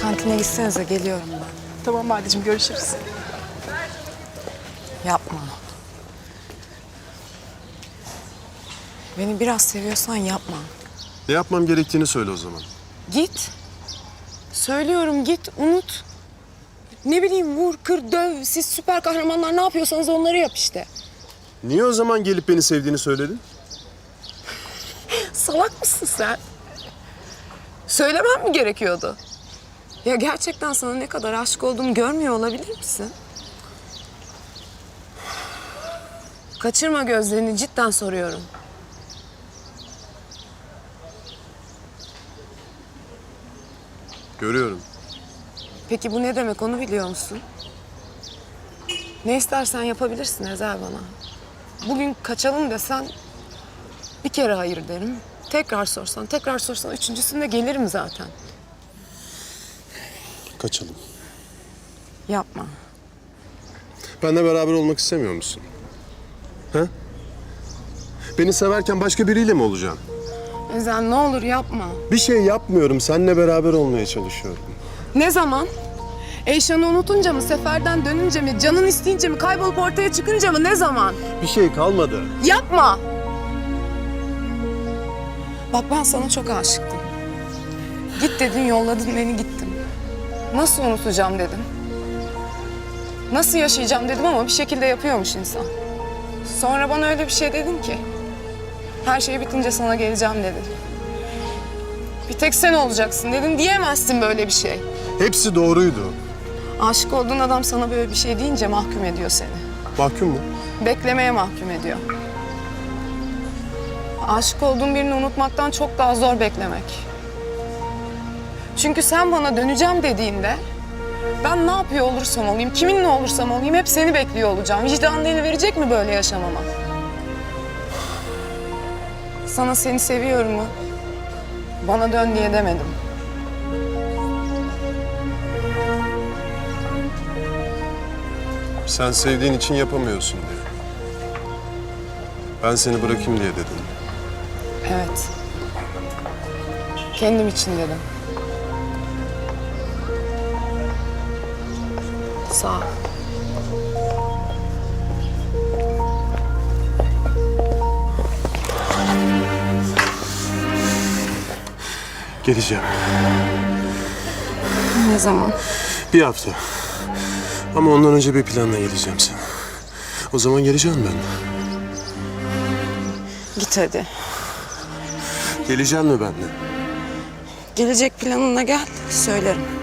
Kantine gitsenize geliyorum ben. Tamam Badeciğim görüşürüz. Yapma. Beni biraz seviyorsan yapma. Ne yapmam gerektiğini söyle o zaman. Git. Söylüyorum git, unut. Ne bileyim vur, kır, döv. Siz süper kahramanlar ne yapıyorsanız onları yap işte. Niye o zaman gelip beni sevdiğini söyledin? Salak mısın sen? Söylemem mi gerekiyordu? Ya gerçekten sana ne kadar aşık olduğumu görmüyor olabilir misin? Kaçırma gözlerini cidden soruyorum. Görüyorum. Peki bu ne demek onu biliyor musun? Ne istersen yapabilirsin Ezel bana. Bugün kaçalım desen bir kere hayır derim. Tekrar sorsan, tekrar sorsan üçüncüsünde gelirim zaten. Kaçalım. Yapma. Benle beraber olmak istemiyor musun? Ha? Beni severken başka biriyle mi olacaksın? Ezel ne olur yapma. Bir şey yapmıyorum. Seninle beraber olmaya çalışıyorum. Ne zaman? Eyşan'ı unutunca mı, seferden dönünce mi, canın isteyince mi, kaybolup ortaya çıkınca mı, ne zaman? Bir şey kalmadı. Yapma! Bak ben sana çok aşıktım. Git dedin, yolladın beni gittim. Nasıl unutacağım dedim. Nasıl yaşayacağım dedim ama bir şekilde yapıyormuş insan. Sonra bana öyle bir şey dedin ki. Her şey bitince sana geleceğim dedin. Bir tek sen olacaksın dedin. Diyemezsin böyle bir şey. Hepsi doğruydu. Aşık olduğun adam sana böyle bir şey deyince mahkum ediyor seni. Mahkum mu? Beklemeye mahkum ediyor. Aşık olduğun birini unutmaktan çok daha zor beklemek. Çünkü sen bana döneceğim dediğinde ben ne yapıyor olursam olayım, kiminle olursam olayım hep seni bekliyor olacağım. Vicdanın eli verecek mi böyle yaşamama? Sana seni seviyorum mu? Bana dön diye demedim. Sen sevdiğin için yapamıyorsun diye. Ben seni bırakayım diye dedim. Evet. Kendim için dedim. Sağ ol. Geleceğim. Ne zaman? Bir hafta. Ama ondan önce bir planla geleceğim sana. O zaman geleceğim ben. Git hadi. Geleceğim mi benimle? Gelecek planına gel, söylerim.